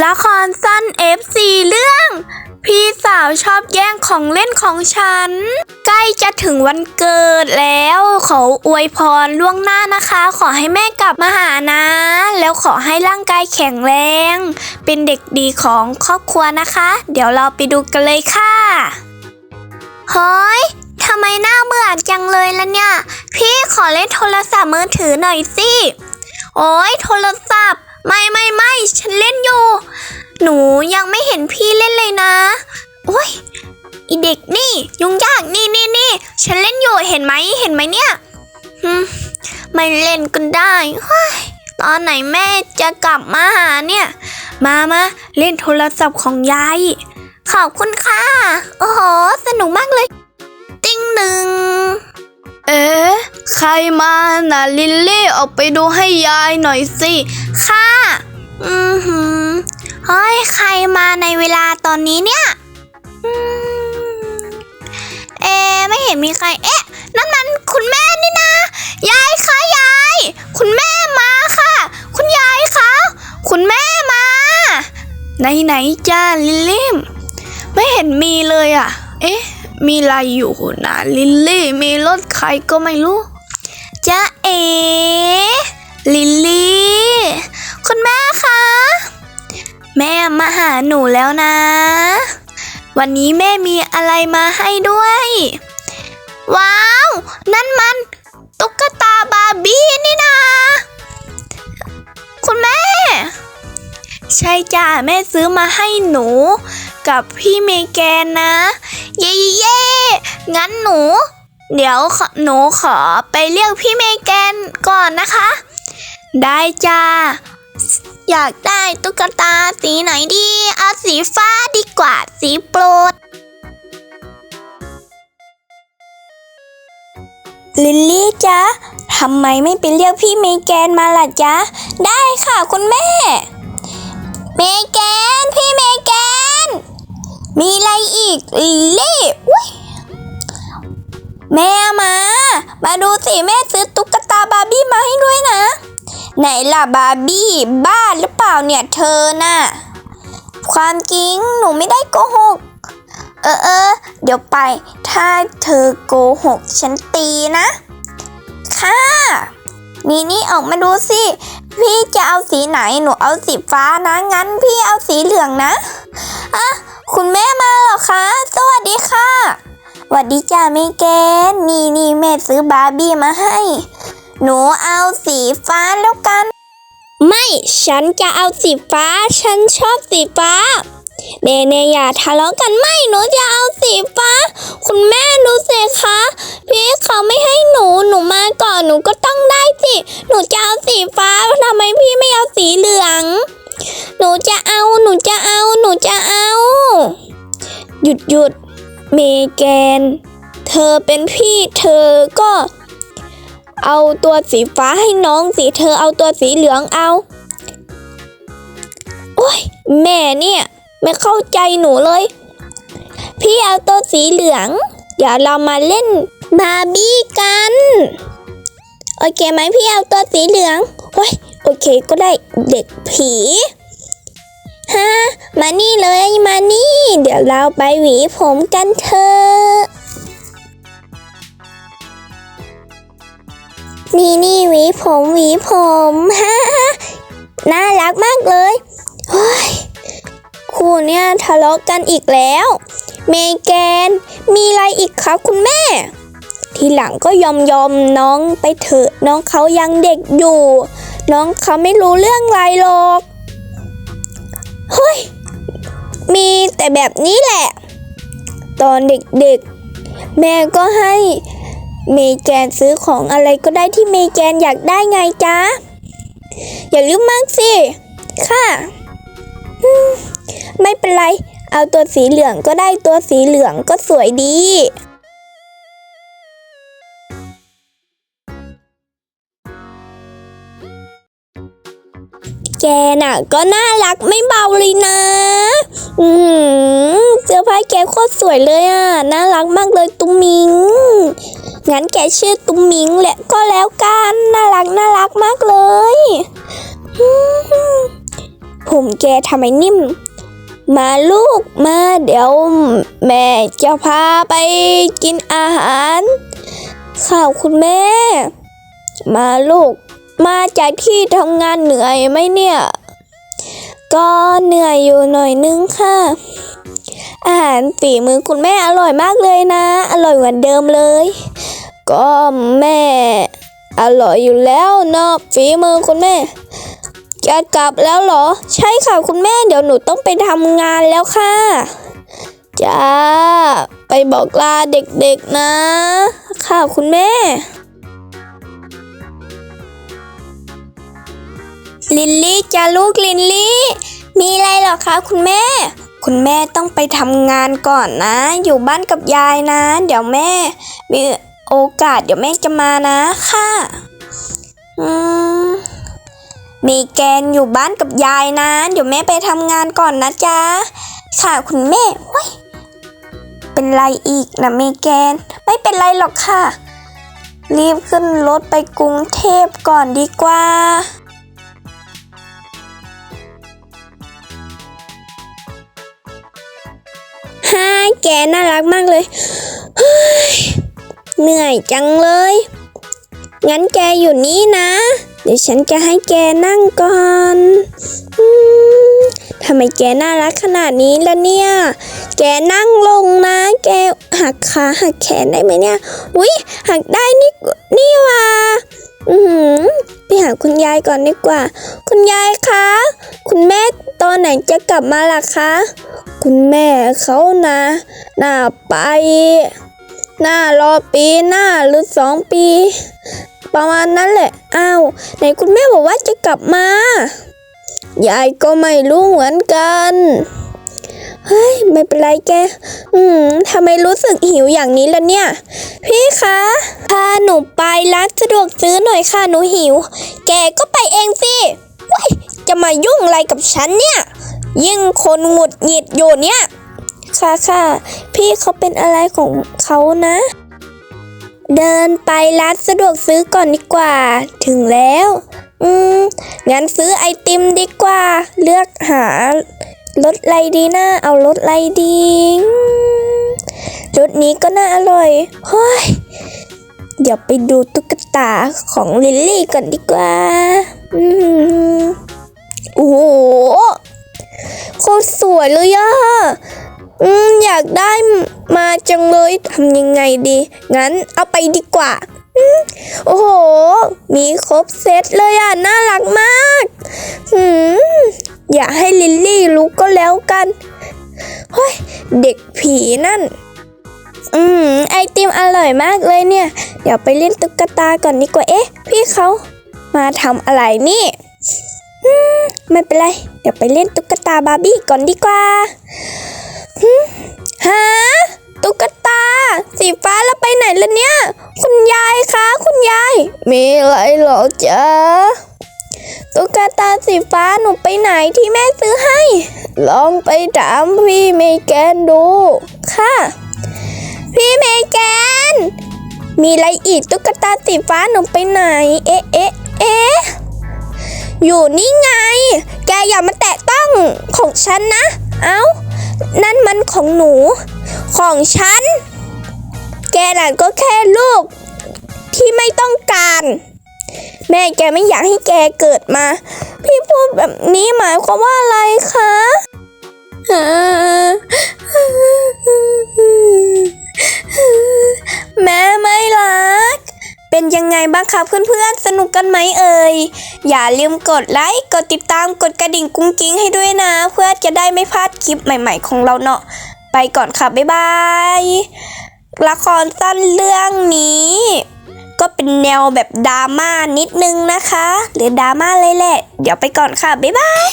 ละครสั้น FC เรื่อง พี่สาวชอบแย่งของเล่นของฉัน ใกล้จะถึงวันเกิดแล้ว ขออวยพรล่วงหน้านะคะ ขอให้แม่กลับมาหานะ แล้วขอให้ร่างกายแข็งแรง เป็นเด็กดีของครอบครัวนะคะ เดี๋ยวเราไปดูกันเลยค่ะเฮ้ยทำไมหน้าเบื่อจังเลยล่ะเนี่ย พี่ขอเล่นโทรศัพท์มือถือหน่อยสิ โอ้ยโทรศัพท์ ไม่ไม่ไม่ฉันเล่นอยู่ หนูยังไม่เห็นพี่เล่นเลยนะโอ้ยอีเด็กนี่ ยุ่งยากนี่นี่นี่ฉันเล่นอยู่เห็นไหมเห็นไหมเนี่ยอืมไม่เล่นก็ได้ตอนไหนแม่จะกลับมาหาเนี่ย มามาเล่นโทรศัพท์ของยายขอบคุณค่ะ โอ้โห สนุกมากเลย ติ้งหนึ่ง เอ๊ะ ใครมาน่ะลิลลี่ออกไปดูให้ยายหน่อยสิ ค่ะ อือหือเฮ้ยใครมาในเวลาตอนนี้เนี่ยอเอไม่เห็นมีใคร เอ๊ะ นั่นมันคุณแม่นี่นะ ยายคะยาย คุณแม่มาค่ะ คุณยายคะ คุณแม่มา ไหนไหนๆจ้าลิลลี่ไม่เห็นมีเลยอะ เอ๊ะ มีอะไรอยู่นะลิลลี่ มีรถใครก็ไม่รู้ ลิลลี่ คุณแม่คะ แม่มาหาหนูแล้วนะ วันนี้แม่มีอะไรมาให้ด้วย ว้าว นั่นมัน ตุ๊กตาบาร์บี้นี่นาคุณแม่ ใช่จ้าแม่ซื้อมาให้หนู กับพี่เมแกนนะ เย่เย่งั้นหนู เดี๋ยวหนูขอไปเรียกพี่เมแกนก่อนนะคะ ได้จ้า อยากได้ตุ๊กตาสีไหนดี เอาสีฟ้าดีกว่าสีโปรด ลิลลี่จ๊ะทำไมไม่ไปเรียกพี่เมแกนมาล่ะจ๊ะ ได้ค่ะคุณแม่ เมแกน พี่เมแกน มีอะไรอีกลิลลี่ แม่มา มาดูสิแม่ซื้อตุ๊กตาบาร์บี้มาให้ด้วยนะ ไหนล่ะบาร์บี้บ้าหรือเปล่าเนี่ยเธอน่ะ ความจริงหนูไม่ได้โกหก เออเออเดี๋ยวไป ถ้าเธอโกหกฉันตีนะ ค่ะ นี่นี่ออกมาดูสิ พี่จะเอาสีไหนหนูเอาสีฟ้านะงั้นพี่เอาสีเหลืองนะอะคุณแม่มาเหรอคะ สวัสดีค่ะ วัสดีจ้าเมแกนนี่นี่แม่ซื้อบาร์บี้มาให้ หนูเอาสีฟ้าแล้วกัน ไม่ฉันจะเอาสีฟ้า ฉันชอบสีฟ้าเนเนอย่าทะเลาะกันไม่หนูจะเอาสีฟ้า คุณแม่ดูสิคะพี่เขาไม่ให้หนูหนูมาก่อนหนูก็ต้องได้สิหนูจะเอาสีฟ้าทำไมพี่ไม่เอาสีเหลือง หนูจะเอาหนูจะเอาหนูจะเอา หยุดหยุด เมแกน เธอเป็นพี่เธอก็ เอาตัวสีฟ้าให้น้องสีเธอเอาตัวสีเหลืองเอา โอ้ยแม่เนี่ย ไม่เข้าใจหนูเลย พี่เอาตัวสีเหลือง เดี๋ยวเรามาเล่นบาร์บี้กัน โอเคไหมพี่เอาตัวสีเหลืองโอ้ยโอเคก็ได้เด็กผี ฮะมานี่เลยมานี่ เดี๋ยวเราไปหวีผมกันเถอะนี่นี่หวีผมหวีผมฮ่าฮ่าน่ารักมากเลยเฮ้ยคู่เนี่ยทะเลาะกันอีกแล้ว เมแกน มีอะไรอีกคะคุณแม่ ทีหลังก็ยอมยอมน้องไปเถอะน้องเขายังเด็กอยู่ น้องเขาไม่รู้เรื่องอะไรหรอก เฮ้ย มีแต่แบบนี้แหละ ตอนเด็กๆ แม่ก็ให้เมแกนซื้อของอะไรก็ได้ที่เมแกนอยากได้ไงจ๊ะ อย่าลืมมากสิ ค่ะไม่เป็นไร เอาตัวสีเหลืองก็ได้ตัวสีเหลืองก็สวยดี แกน่ะ ก็น่ารักไม่เบาเลยนะ อืมเสื้อผ้าแกโคตรสวยเลยอะ น่ารักมากเลยตุ้มมิง งั้นแกชื่อตุ้มมิงแหละก็แล้วกัน น่ารักน่ารักมากเลยมผมแกทำไมนิ่ม มาลูกมาเดี๋ยว แม่จะพาไปกินอาหารข่าวคุณแม่ มาลูก มาจากที่ทำงานเหนื่อยไหมเนี่ย ก็เหนื่อยอยู่หน่อยนึงค่ะ อาหารฝีมือคุณแม่อร่อยมากเลยนะ อร่อยเหมือนเดิมเลย ก็แม่ อร่อยอยู่แล้วเนาะฝีมือคุณแม่จะกลับแล้วเหรอ ใช่ค่ะคุณแม่เดี๋ยวหนูต้องไปทำงานแล้วค่ะจ้าไปบอกลาเด็กๆนะ ค่ะคุณแม่ ลินลี่จ้าลูกลินลี่ มีอะไรหรอคะคุณแม่ คุณแม่ต้องไปทำงานก่อนนะ อยู่บ้านกับยายนะ เดี๋ยวแม่ มีโอกาสเดี๋ยวแม่จะมานะค่ะ อืม มีแกนอยู่บ้านกับยายนะ เดี๋ยวแม่ไปทำงานก่อนนะจ๊ะ ค่ะคุณแม่เว้ยเป็นไรอีกนะเมแกน ไม่เป็นไรหรอกค่ะ รีบขึ้นรถไปกรุงเทพก่อนดีกว่า ฮ่าแกน่ารักมากเลยเหนื่อยจังเลย งั้นแกอยู่นี่นะ เดี๋ยวฉันจะให้แกนั่งก่อนอทำไมแกน่ารักขนาดนี้ล่ะเนี่ย แกนั่งลงนะ แกหักขาหักแขนได้ไหมเนี่ย อุ้ยหักได้นี่นี่ว่า อือหือไปหาคุณยายก่อนดีกว่า คุณยายคะ คุณแม่ตอนไหนจะกลับมาล่ะคะ คุณแม่เขานะน่าไป หน้ารอปีหน้าหรือสองปี ประมาณนั้นแหละ อ้าวไหนคุณแม่บอกว่าจะกลับมา ยายก็ไม่รู้เหมือนกันเฮ้ยไม่เป็นไรแก อืมทำไมรู้สึกหิวอย่างนี้ล่ะเนี่ย พี่คะ หนูไปร้านสะดวกซื้อหน่อยค่ะหนูหิว แกก็ไปเองสิว้ยจะมายุ่งอะไรกับฉันเนี่ย ยิ่งคนหงุดหงิดอยู่เนี่ย ค่ะค่ะพี่เขาเป็นอะไรของเขานะ เดินไปร้านสะดวกซื้อก่อนดีกว่า ถึงแล้ว อืม งั้นซื้อไอติมดีกว่า เลือกหารสไรดีนะเอารสไรดีรสนี้ก็น่าอร่อยเฮ้ย เดี๋ยวไปดูตุ๊กตาของลิลลี่ก่อนดีกว่าอืมโอ้โหโคตรสวยเลยอะอืมอยากได้มาจังเลยทำยังไงดี งั้นเอาไปดีกว่าอืมโอ้โห มีครบเซตเลยอะ น่ารักมากอืมอยากให้ลิลลี่รู้ก็แล้วกัน เฮ้ย เด็กผีนั่น อืมไอติมอร่อยมากเลยเนี่ย เดี๋ยวไปเล่นตุ๊กตาก่อนดีกว่าเอ๊ะ พี่เขามาทำอะไรนี่อืมไม่เป็นไร เดี๋ยวไปเล่นตุ๊กตาบาร์บี้ก่อนดีกว่าฮะตุ๊กตา สีฟ้าแล้วไปไหนล่ะเนี่ย คุณยายคะคุณยาย มีอะไรหรอจ๊ะตุ๊กตาสีฟ้าหนูไปไหนที่แม่ซื้อให้ ลองไปถามพี่เมแกนดู ค่ะ พี่เมแกน มีอะไรอีกตุ๊กตาสีฟ้าหนูไปไหน เอ๊ะเอ๊ะเอ๊ะอยู่นี่ไง แกอย่ามาแตะต้องของฉันนะ เอ้า นั่นมันของหนู ของฉัน แกน่ะก็แค่ลูกที่ไม่ต้องการ แม่แกไม่อยากให้แกเกิดมา พี่พูดแบบนี้หมายความว่าอะไรคะ แม่ไม่รัก เป็นยังไงบ้างคะเพื่อนๆ สนุกกันไหมเอ่ย อย่าลืมกดไลค์ กดติดตาม กดกระดิ่งกุ้งกิ้งให้ด้วยนะ เพื่อจะได้ไม่พลาดคลิปใหม่ๆของเราเนาะ ไปก่อนค่ะ บ๊ายบาย ละครสั้นเรื่องนี้ ก็เป็นแนวแบบดราม่านิดนึงนะคะ หรือดราม่าเลยแหละ เดี๋ยวไปก่อนค่ะ บ๊ายบาย